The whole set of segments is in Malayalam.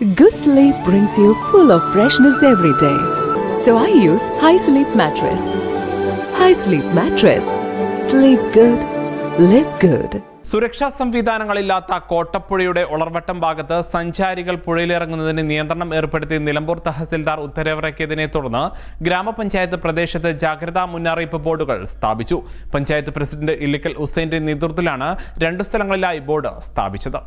Good sleep brings you full of freshness every day. So I use High Sleep Mattress. High Sleep Mattress. Sleep good. Live good. സുരക്ഷാ സംവിധാനങ്ങളില്ലാത്ത കോട്ടപ്പുഴയുടെ ഉളർവട്ടം ഭാഗത്ത് സഞ്ചാരികൾ പുഴയിലിറങ്ങുന്നതിന് നിയന്ത്രണം ഏർപ്പെടുത്തി നിലമ്പൂർ തഹസിൽദാർ ഉത്തരവിറക്കിയതിനെ തുടർന്ന് ഗ്രാമപഞ്ചായത്ത് പ്രദേശത്ത് ജാഗ്രതാ മുന്നറിയിപ്പ് ബോർഡുകൾ സ്ഥാപിച്ചു പഞ്ചായത്ത് പ്രസിഡന്റ് ഇല്ലിക്കൽ ഹുസൈന്റെ നേതൃത്വത്തിലാണ് രണ്ടു സ്ഥലങ്ങളിലായി ബോർഡ് സ്ഥാപിച്ചത്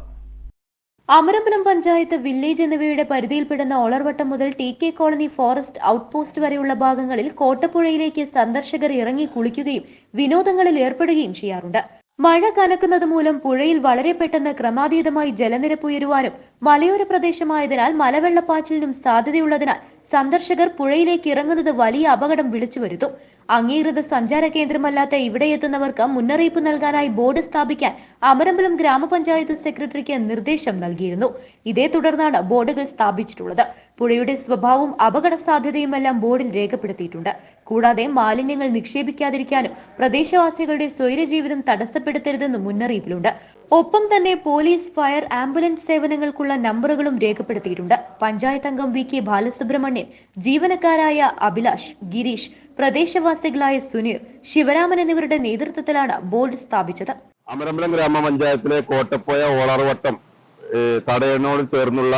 അമരമ്പലം പഞ്ചായത്ത് വില്ലേജ് എന്നിവയുടെ പരിധിയിൽപ്പെടുന്ന ഓളർവട്ടം മുതൽ T K colony forest outpost വരെയുള്ള ഭാഗങ്ങളിൽ കോട്ടപ്പുഴയിലേക്ക് സന്ദർശകർ ഇറങ്ങി കുളിക്കുകയും വിനോദങ്ങളിൽ ഏർപ്പെടുകയും ചെയ്യാറുണ്ട്. മഴ കനക്കുന്നത് മൂലം പുഴയിൽ വളരെ പെട്ടെന്ന് ക്രമാതീതമായി ജലനിരപ്പ് ഉയരുവാനും മലയോര പ്രദേശമായതിനാൽ മലവെള്ളപ്പാച്ചിലിനും സാധ്യതയുള്ളതിനാൽ സന്ദർശകർ പുഴയിലേക്ക് ഇറങ്ങുന്നത് വലിയ അപകടം വിളിച്ചു വരുത്തും. അംഗീകൃത സഞ്ചാര കേന്ദ്രമല്ലാത്ത ഇവിടെ എത്തുന്നവർക്ക് മുന്നറിയിപ്പ് നൽകാനായി ബോർഡ് സ്ഥാപിക്കാൻ അമരമ്പലം ഗ്രാമപഞ്ചായത്ത് സെക്രട്ടറിക്ക് നിർദ്ദേശം നൽകിയിരുന്നു. ഇതേ തുടർന്നാണ് ബോർഡുകൾ സ്ഥാപിച്ചിട്ടുള്ളത്. പുഴയുടെ സ്വഭാവവും അപകട സാധ്യതയുമെല്ലാം ബോർഡിൽ രേഖപ്പെടുത്തിയിട്ടുണ്ട്. കൂടാതെ മാലിന്യങ്ങൾ നിക്ഷേപിക്കാതിരിക്കാനും പ്രദേശവാസികളുടെ സ്വൈരജീവിതം തടസ്സപ്പെടുത്തരുതെന്നും മുന്നറിയിപ്പിലുണ്ട്. ഒപ്പം തന്നെ പോലീസ് ഫയർ ആംബുലൻസ് സേവനങ്ങൾക്കുള്ള നമ്പറുകളും രേഖപ്പെടുത്തിയിട്ടുണ്ട്. പഞ്ചായത്ത് അംഗം വി കെ ബാലസുബ്രഹ്മണ്യൻ ജീവനക്കാരായ അഭിലാഷ് ഗിരീഷ് പ്രദേശവാസികളായ സുനീർ ശിവരാമൻ എന്നിവരുടെ നേതൃത്വത്തിലാണ് ബോർഡ് സ്ഥാപിച്ചത്. അമരമ്പലം ഗ്രാമപഞ്ചായത്തിലെ കോട്ടപ്പോയ ഓളാർവട്ടം തടയണോട് ചേർന്നുള്ള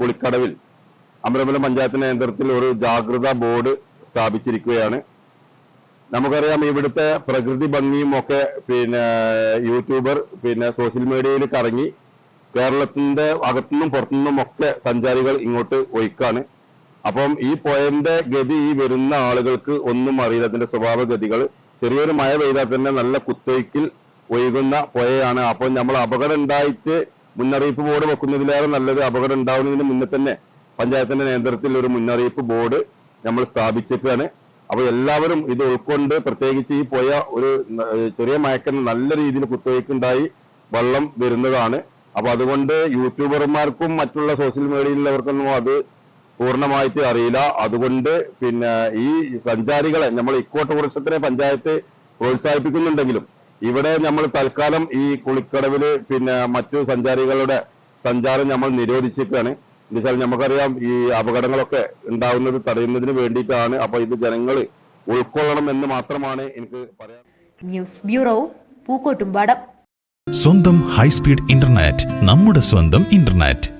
കുളിക്കടവിൽ അമരമ്പലം പഞ്ചായത്തിന്റെ നേതൃത്വത്തിൽ ഒരു ജാഗ്രതാ ബോർഡ് സ്ഥാപിച്ചിരിക്കുകയാണ്. നമുക്കറിയാം ഇവിടുത്തെ പ്രകൃതി ഭംഗിയും ഒക്കെ പിന്നെ യൂട്യൂബർ പിന്നെ സോഷ്യൽ മീഡിയയിൽ കറങ്ങി കേരളത്തിന്റെ അകത്തുനിന്നും പുറത്തുനിന്നും ഒക്കെ സഞ്ചാരികൾ ഇങ്ങോട്ട് ഒഴുക്കാണ്. അപ്പം ഈ പോയന്റെ ഗതി ഈ വരുന്ന ആളുകൾക്ക് ഒന്നും അറിയില്ല. അതിന്റെ സ്വഭാവഗതികൾ ചെറിയൊരു മഴ പെയ്താൽ തന്നെ നല്ല കുത്തൊഴുക്കിൽ ഒഴുകുന്ന പുഴയാണ്. അപ്പോൾ നമ്മൾ അപകടം ഉണ്ടായിട്ട് മുന്നറിയിപ്പ് ബോർഡ് വെക്കുന്നതിലേറെ നല്ലത് അപകടം ഉണ്ടാവുന്നതിന് മുന്നേ തന്നെ പഞ്ചായത്തിന്റെ നേതൃത്വത്തിൽ ഒരു മുന്നറിയിപ്പ് ബോർഡ് നമ്മൾ സ്ഥാപിച്ചിട്ടാണ് അപ്പൊ എല്ലാവരും ഇത് ഉൾക്കൊണ്ട് പ്രത്യേകിച്ച് ഈ പോയ ഒരു ചെറിയ മയക്കം നല്ല രീതിയിൽ കുത്തുവയ്ക്കുണ്ടായി വെള്ളം വരുന്നതാണ്. അപ്പോൾ അതുകൊണ്ട് യൂട്യൂബർമാർക്കും മറ്റുള്ള സോഷ്യൽ മീഡിയയിലുള്ളവർക്കൊന്നും അത് പൂർണമായിട്ട് അറിയില്ല. അതുകൊണ്ട് പിന്നെ ഈ സഞ്ചാരികളെ നമ്മൾ ഇക്കോ ടൂറിസത്തിനെ പഞ്ചായത്ത് പ്രോത്സാഹിപ്പിക്കുന്നുണ്ടെങ്കിലും ഇവിടെ നമ്മൾ തൽക്കാലം ഈ കുളിക്കടവിൽ പിന്നെ മറ്റു സഞ്ചാരികളുടെ സഞ്ചാരം നമ്മൾ നിരോധിച്ചിട്ടാണ് എന്നുവെച്ചാൽ നമുക്കറിയാം ഈ അപകടങ്ങളൊക്കെ ഉണ്ടാവുന്നത് തടയുന്നതിന് വേണ്ടിയിട്ടാണ്. അപ്പൊ ഇത് ജനങ്ങൾ ഉൾക്കൊള്ളണം എന്ന് മാത്രമാണ് എനിക്ക് പറയാൻ ന്യൂസ് ബ്യൂറോ പൂക്കോട്ടുംപാടം. സ്വന്തം ഹൈസ്പീഡ് ഇന്റർനെറ്റ് നമ്മുടെ സ്വന്തം ഇന്റർനെറ്റ്.